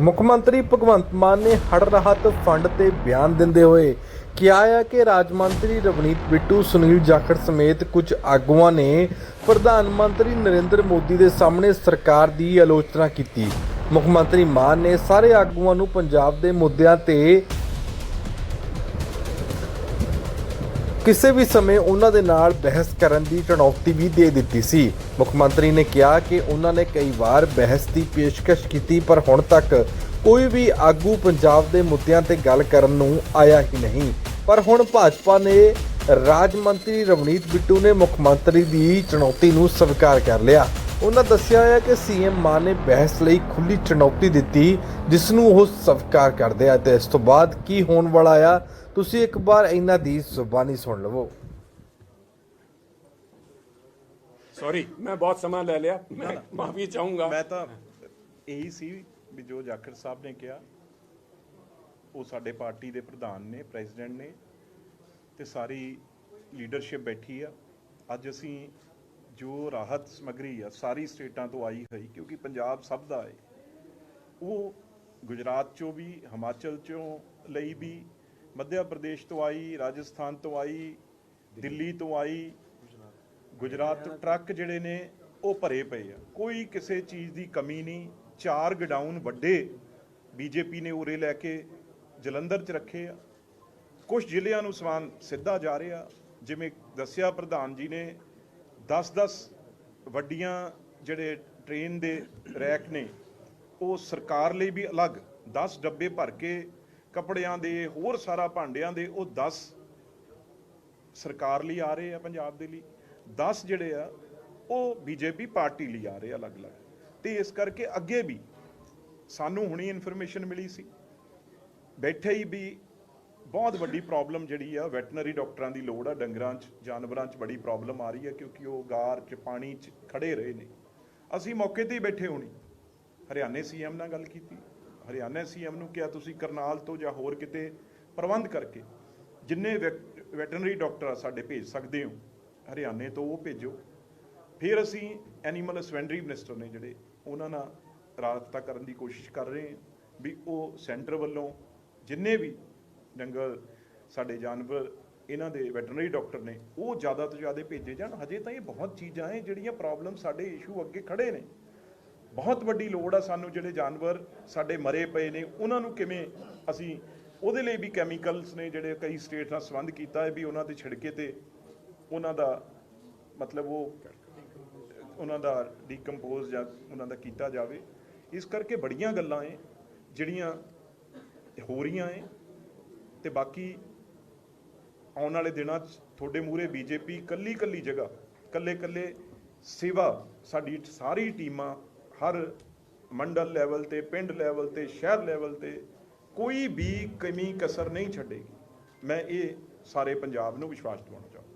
ਮੁੱਖ ਮੰਤਰੀ ਭਗਵੰਤ ਮਾਨ ਨੇ ਹੜ ਰਾਹਤ ਫੰਡ ਤੇ ਬਿਆਨ ਦਿੰਦੇ ਹੋਏ ਕਿਹਾ ਹੈ ਕਿ ਰਾਜ ਮੰਤਰੀ ਰਵਨੀਤ ਬਿੱਟੂ, ਸੁਨੀਲ ਜਾਖੜ ਸਮੇਤ ਕੁਝ ਆਗੂਆਂ ਨੇ ਪ੍ਰਧਾਨ ਮੰਤਰੀ ਨਰਿੰਦਰ ਮੋਦੀ ਦੇ ਸਾਹਮਣੇ ਸਰਕਾਰ ਦੀ ਆਲੋਚਨਾ ਕੀਤੀ। ਮੁੱਖ ਮੰਤਰੀ ਮਾਨ ਨੇ ਸਾਰੇ ਆਗੂਆਂ ਨੂੰ ਪੰਜਾਬ ਦੇ ਮੁੱਦਿਆਂ ਤੇ ਕਿਸੇ ਵੀ ਸਮੇਂ ਉਹਨਾਂ ਦੇ ਨਾਲ ਬਹਿਸ ਕਰਨ ਦੀ ਚੁਣੌਤੀ ਵੀ ਦੇ ਦਿੱਤੀ ਸੀ। ਮੁੱਖ ਮੰਤਰੀ ਨੇ ਕਿਹਾ ਕਿ ਉਹਨਾਂ ਨੇ ਕਈ ਵਾਰ ਬਹਿਸ ਦੀ ਪੇਸ਼ਕਸ਼ ਕੀਤੀ, ਪਰ ਹੁਣ ਤੱਕ ਕੋਈ ਵੀ ਆਗੂ ਪੰਜਾਬ ਦੇ ਮੁੱਦਿਆਂ ਤੇ ਗੱਲ ਕਰਨ ਨੂੰ ਆਇਆ ਹੀ ਨਹੀਂ। ਪਰ ਹੁਣ ਭਾਜਪਾ ਨੇ ਰਾਜ ਮੰਤਰੀ ਰਵਨੀਤ ਬਿੱਟੂ ਨੇ ਮੁੱਖ ਮੰਤਰੀ ਦੀ ਚੁਣੌਤੀ ਨੂੰ ਸਵੀਕਾਰ ਕਰ ਲਿਆ। ਉਹਨਾਂ ਦੱਸਿਆ ਹੈ ਕਿ ਸੀਐਮ ਮਾਨ ਨੇ ਬਹਿਸ ਲਈ ਖੁੱਲੀ ਚੁਣੌਤੀ ਦਿੱਤੀ ਜਿਸ ਨੂੰ ਉਹ ਸਵੀਕਾਰ ਕਰਦੇ ਆ ਤੇ ਇਸ ਤੋਂ ਬਾਅਦ ਕੀ ਹੋਣ ਵਾਲਾ ਆ ਤੁਸੀਂ ਇੱਕ ਵਾਰ ਇਹਨਾਂ ਦੀ ਜ਼ੁਬਾਨੀ ਸੁਣ ਲਵੋ। ਸੌਰੀ ਮੈਂ ਬਹੁਤ ਸਮਾਂ ਲੈ ਲਿਆ ਮੈਂ ਮਾਫੀ ਚਾਹੂੰਗਾ। ਮੈਂ ਤਾਂ ਇਹੀ ਸੀ ਵੀ ਜੋ ਜਾਖੜ ਸਾਹਿਬ ਨੇ ਕਿਹਾ ਉਹ ਸਾਡੇ ਪਾਰਟੀ ਦੇ ਪ੍ਰਧਾਨ ਨੇ ਪ੍ਰੈਜ਼ੀਡੈਂਟ ਨੇ ਤੇ ਸਾਰੀ ਲੀਡਰਸ਼ਿਪ ਬੈਠੀ ਆ। ਅੱਜ ਅਸੀਂ ਜੋ ਰਾਹਤ ਸਮਗਰੀ ਆ, ਸਾਰੀ ਸਟੇਟਾਂ ਤੋਂ ਆਈ ਹੋਈ, ਕਿਉਂਕਿ ਪੰਜਾਬ ਸਭ ਦਾ ਹੈ ਉਹ ਗੁਜਰਾਤ ਚੋਂ ਵੀ, ਹਿਮਾਚਲ ਚੋਂ ਲਈ ਵੀ, ਮੱਧਿਆ ਪ੍ਰਦੇਸ਼ ਤੋਂ ਆਈ, ਰਾਜਸਥਾਨ ਤੋਂ ਆਈ, ਦਿੱਲੀ ਤੋਂ ਆਈ, ਗੁਜਰਾਤ ਤੋਂ ਟਰੱਕ ਜਿਹੜੇ ਨੇ, ਉਹ ਭਰੇ ਪਏ ਆ। ਕੋਈ ਕਿਸੇ ਚੀਜ਼ ਦੀ ਕਮੀ ਨਹੀਂ। ਚਾਰ ਗਡਾਊਨ ਵੱਡੇ, ਬੀਜੇਪੀ ਨੇ ਉਰੇ ਲੈ ਕੇ ਜਲੰਧਰ 'ਚ ਰੱਖੇ ਆ। ਕੁਝ ਜ਼ਿਲ੍ਹਿਆਂ ਨੂੰ ਸਮਾਨ ਸਿੱਧਾ ਜਾ ਰਿਹਾ। ਜਿਵੇਂ ਦੱਸਿਆ ਪ੍ਰਧਾਨ ਜੀ ਨੇ 10-10 ਵੱਡੀਆਂ ਜਿਹੜੇ ਟ੍ਰੇਨ ਦੇ ਰੈਕ ਨੇ, ਉਹ ਸਰਕਾਰ ਲਈ ਵੀ ਅਲੱਗ 10 ਡੱਬੇ ਭਰ ਕੇ ਕੱਪੜਿਆਂ ਦੇ, ਹੋਰ ਸਾਰਾ ਭਾਂਡਿਆਂ ਦੇ, ਉਹ 10 ਸਰਕਾਰ ਲਈ ਆ ਰਹੇ ਆ ਪੰਜਾਬ ਦੇ ਲਈ। 10 ਜਿਹੜੇ ਆ, ਉਹ ਬੀਜੇਪੀ ਪਾਰਟੀ ਲਈ ਆ ਰਹੇ ਆ ਅਲੱਗ-ਅਲੱਗ। ਤੇ ਇਸ ਕਰਕੇ ਅੱਗੇ ਵੀ ਸਾਨੂੰ ਹੁਣੀ ਇਨਫੋਰਮੇਸ਼ਨ ਮਿਲੀ ਸੀ। ਬੈਠੇ ਹੀ ਵੀ ਬਹੁਤ ਵੱਡੀ ਪ੍ਰੋਬਲਮ ਜਿਹੜੀ ਆ ਵੈਟਰਨਰੀ ਡਾਕਟਰਾਂ ਦੀ ਲੋੜ ਆ, ਡੰਗਰਾਂ 'ਚ, ਜਾਨਵਰਾਂ 'ਚ ਬੜੀ ਪ੍ਰੋਬਲਮ ਆ ਰਹੀ ਹੈ ਕਿਉਂਕਿ ਉਹ ਗਾਰ 'ਚ, ਪਾਣੀ 'ਚ ਖੜੇ ਰਹੇ ਨੇ। ਅਸੀਂ ਮੌਕੇ ਤੇ ਹੀ ਬੈਠੇ ਹੋਣੀ। ਹਰਿਆਣੇ ਸੀਐਮ ਨਾਲ ਗੱਲ ਕੀਤੀ। ਹਰਿਆਣਾ ਸੀਐਮ ਨੂੰ ਕਿਹਾ, ਤੁਸੀਂ ਕਰਨਾਲ ਤੋਂ ਜਾਂ ਹੋਰ ਕਿਤੇ ਪ੍ਰਬੰਧ ਕਰਕੇ ਜਿੰਨੇ ਵੈਟਰਨਰੀ ਡਾਕਟਰ ਆ ਸਾਡੇ ਭੇਜ ਸਕਦੇ ਹੋ, ਹਰਿਆਣੇ ਤੋਂ ਉਹ ਭੇਜੋ। ਫਿਰ ਅਸੀਂ ਐਨੀਮਲ ਹਸਬੈਂਡਰੀ ਮਿਨਿਸਟਰ ਨੇ ਜਿਹੜੇ, ਉਹਨਾਂ ਨਾਲ ਰਾਬਤਾ ਕਰਨ ਦੀ ਕੋਸ਼ਿਸ਼ ਕਰ ਰਹੇ ਹਾਂ ਵੀ ਉਹ ਸੈਂਟਰ ਵੱਲੋਂ ਜਿੰਨੇ ਵੀ ਜੰਗਲ, ਸਾਡੇ ਜਾਨਵਰ, ਇਹਨਾਂ ਦੇ ਵੈਟਰਨਰੀ ਡਾਕਟਰ ਨੇ, ਉਹ ਜ਼ਿਆਦਾ ਤੋਂ ਜ਼ਿਆਦਾ ਭੇਜੇ ਜਾਣ। ਹਜੇ ਤਾਂ ਇਹ ਬਹੁਤ ਚੀਜ਼ਾਂ ਹੈ ਜਿਹੜੀਆਂ ਪ੍ਰੋਬਲਮ ਸਾਡੇ ਇਸ਼ੂ ਅੱਗੇ ਖੜੇ ਨੇ। ਬਹੁਤ ਵੱਡੀ ਲੋੜ ਆ ਸਾਨੂੰ ਜਿਹੜੇ ਜਾਨਵਰ ਸਾਡੇ ਮਰੇ ਪਏ ਨੇ, ਉਹਨਾਂ ਨੂੰ ਕਿਵੇਂ ਅਸੀਂ, ਉਹਦੇ ਲਈ ਵੀ ਕੈਮੀਕਲਸ ਨੇ ਜਿਹੜੇ ਕਈ ਸਟੇਟ ਨਾਲ ਸੰਬੰਧ ਕੀਤਾ ਹੈ ਵੀ ਉਹਨਾਂ ਦੇ ਛਿੜਕੇ ਤੇ ਉਹਨਾਂ ਦਾ ਮਤਲਬ ਉਹ, ਉਹਨਾਂ ਦਾ ਡੀਕੰਪੋਜ਼ ਜਾਂ ਉਹਨਾਂ ਦਾ ਕੀਤਾ ਜਾਵੇ। ਇਸ ਕਰਕੇ ਬੜੀਆਂ ਗੱਲਾਂ ਏ ਜਿਹੜੀਆਂ ਹੋ ਰਹੀਆਂ ਏ ਤੇ ਬਾਕੀ ਆਉਣ ਵਾਲੇ ਦਿਨਾਂ 'ਚ ਤੁਹਾਡੇ ਮੂਹਰੇ ਬੀਜੇਪੀ ਕੱਲੀ ਕੱਲੀ ਜਗ੍ਹਾ, ਕੱਲੇ ਕੱਲੇ ਸੇਵਾ, ਸਾਡੀ ਸਾਰੀ ਟੀਮਾਂ ਹਰ ਮੰਡਲ ਲੈਵਲ ਤੇ, ਪਿੰਡ ਲੈਵਲ ਤੇ, ਸ਼ਹਿਰ ਲੈਵਲ ਤੇ ਕੋਈ ਵੀ ਕਮੀ, ਕਸਰ ਨਹੀਂ ਛੱਡੇਗੀ। ਮੈਂ ਇਹ ਸਾਰੇ ਪੰਜਾਬ ਨੂੰ ਵਿਸ਼ਵਾਸ ਦਿਵਾਉਣਾ ਚਾਹੁੰਦਾ।